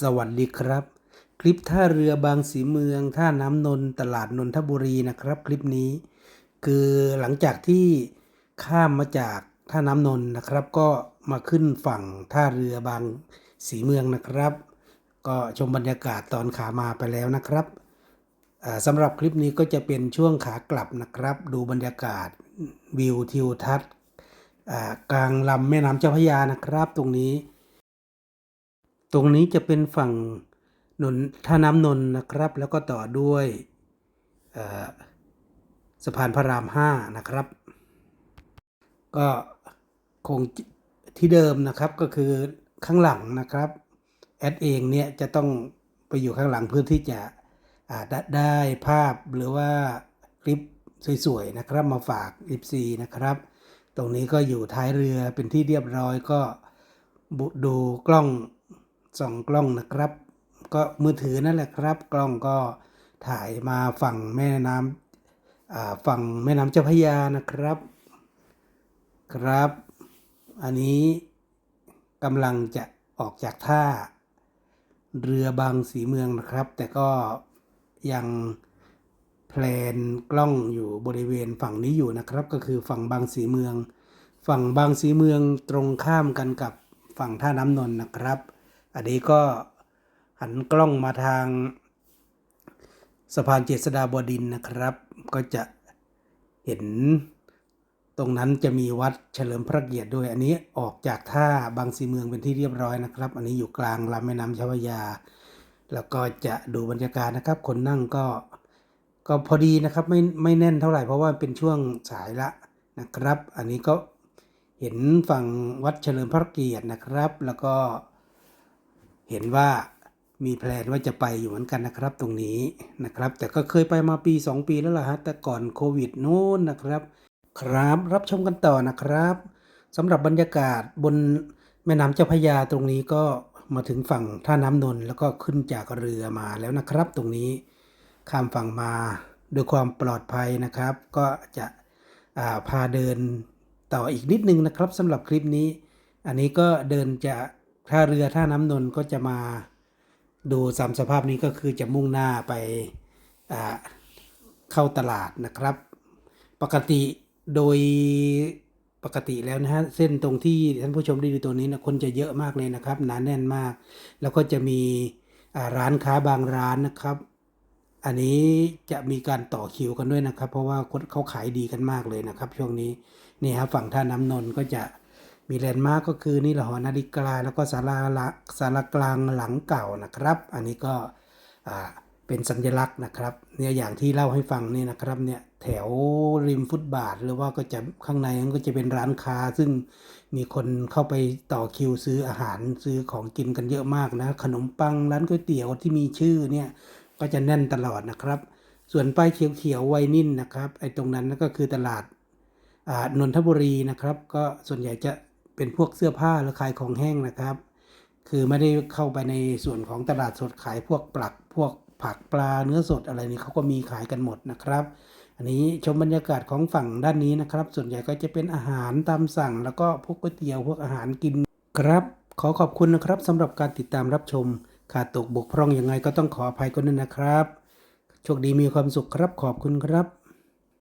สวัสดีครับ คลิปท่าเรือบางสีเมืองท่าน้ำนนท์ตลาดนนทบุรีนะครับ คลิปนี้ คือหลังจากที่ข้ามมาจากท่าน้ำนนท์นะครับ ก็มาขึ้นฝั่งท่าเรือบางสีเมืองนะครับ ก็ชมบรรยากาศตอนขามาไปแล้วนะครับสำหรับคลิปนี้ก็จะเป็นช่วงขากลับนะครับ ดูบรรยากาศวิวทิวทัศน์กลางลำแม่น้ำเจ้าพระยานะครับ ตรงนี้ ตรงนี้จะเป็นฝั่งนนท่าน้ำนนท์นะครับ แล้วก็ต่อด้วยสะพานพระรามห้านะครับ ก็คงที่เดิมนะครับก็คือข้างหลังนะครับแอดเองเนี่ยจะต้องไปอยู่ข้างหลังเพื่อที่จะอาได้ได้ภาพหรือว่าคลิปสวยๆนะครับมาฝาก FC นะครับ ตรงนี้ก็อยู่ท้ายเรือเป็นที่เรียบร้อยก็บุดูกล้อง ส่องกล้องนะครับ ก็มือถือนั่นแหละครับ กล้องก็ถ่ายมาฝั่งแม่น้ำฝั่งแม่น้ำเจ้าพระยานะครับ ครับ อันนี้กำลังจะออกจากท่าเรือบางสีเมืองนะครับ แต่ก็ยังแพลนกล้องอยู่บริเวณฝั่งนี้อยู่นะครับ ก็คือฝั่งบางสีเมือง ฝั่งบางสีเมืองตรงข้ามกันกับฝั่งท่าน้ำนนท์นะครับ อันนี้ก็หันกล้องมาทางสะพานเจษฎาบดินนะครับ ก็จะเห็นตรงนั้นจะมีวัดเฉลิมพระเกียรติด้วยอันนี้ออกจากท่าบางสีเมืองเป็นที่เรียบร้อยนะครับ อันนี้อยู่กลางลำแม่น้ำเจ้าพระยา แล้วก็จะดูบรรยากาศนะครับ คนนั่งก็ก็พอดีนะครับไม่ไม่แน่นเท่าไหร่เพราะว่าเป็นช่วงสายละนะครับ อันนี้ก็เห็นฝั่งวัดเฉลิมพระเกียรตินะครับ แล้วก็ เห็นว่ามีแพลนว่าจะไปอยู่เหมือนกันนะครับตรงนี้นะครับ แต่ก็เคยไปมาปี 2 ปีแล้วล่ะฮะแต่ก่อนโควิดนู้นนะครับ ครับรับชมกันต่อนะครับสำหรับบรรยากาศบนแม่น้ำเจ้าพยาตรงนี้ก็มาถึงฝั่งท่าน้ำนนท์แล้วก็ขึ้นจากเรือมาแล้วนะครับ ตรงนี้ข้ามฝั่งมาด้วยความปลอดภัยนะครับ ก็จะาพาเดินต่ออีกนิดนึงนะครับสำหรับคลิปนี้ อันนี้ก็เดินจาก ท่าเรือท่าน้ำนนท์ก็จะมาดูสามสภาพนี้ก็คือจะมุ่งหน้าไปเข้าตลาดนะครับ ปกติโดยปกติแล้วนะฮะเส้นตรงที่ท่านผู้ชมได้ดูตัวนี้นะคนจะเยอะมากเลยนะครับหนาแน่นมาก แล้วก็จะมีร้านค้าบางร้านนะครับ อันนี้จะมีการต่อคิวกันด้วยนะครับ เพราะว่าคนเขาขายดีกันมากเลยนะครับ ช่วงนี้นี่ครับฝั่งท่าน้ำนนท์ก็จะ มีแลนด์มาร์กก็คือนี่แหละหอนาฬิกาแล้วก็ศาลาละศาลากลางหลังเก่านะครับ อันนี้ก็เป็นสัญลักษณ์นะครับเนี่ยอย่างที่เล่าให้ฟังนี่นะครับเนี่ยแถวริมฟุตบาทหรือว่าก็จะข้างในนั้นก็จะเป็นร้านค้า ซึ่งมีคนเข้าไปต่อคิวซื้ออาหารซื้อของกินกันเยอะมากนะ ขนมปังร้านก๋วยเตี๋ยวที่มีชื่อเนี่ยก็จะแน่นตลอดนะครับ ส่วนป้ายเขียวๆไวนิ่นนะครับไอ้ตรงนั้นก็คือตลาดนนทบุรีนะครับ ก็ส่วนใหญ่จะ เป็นพวกเสื้อผ้าหรือขายของแห้งนะครับ คือไม่ได้เข้าไปในส่วนของตลาดสดขายพวกปลัก พวกผักปลาเนื้อสดอะไรนี่เขาก็มีขายกันหมดนะครับ อันนี้ชมบรรยากาศของฝั่งด้านนี้นะครับ ส่วนใหญ่ก็จะเป็นอาหารตามสั่ง แล้วก็พวกก๋วยเตี๋ยวพวกอาหารกินครับ ขอขอบคุณนะครับสำหรับการติดตามรับชมขาดตกบกพร่องยังไงก็ต้องขออภัยกันด้วยนะครับโชคดีมีความสุขครับขอบคุณครับ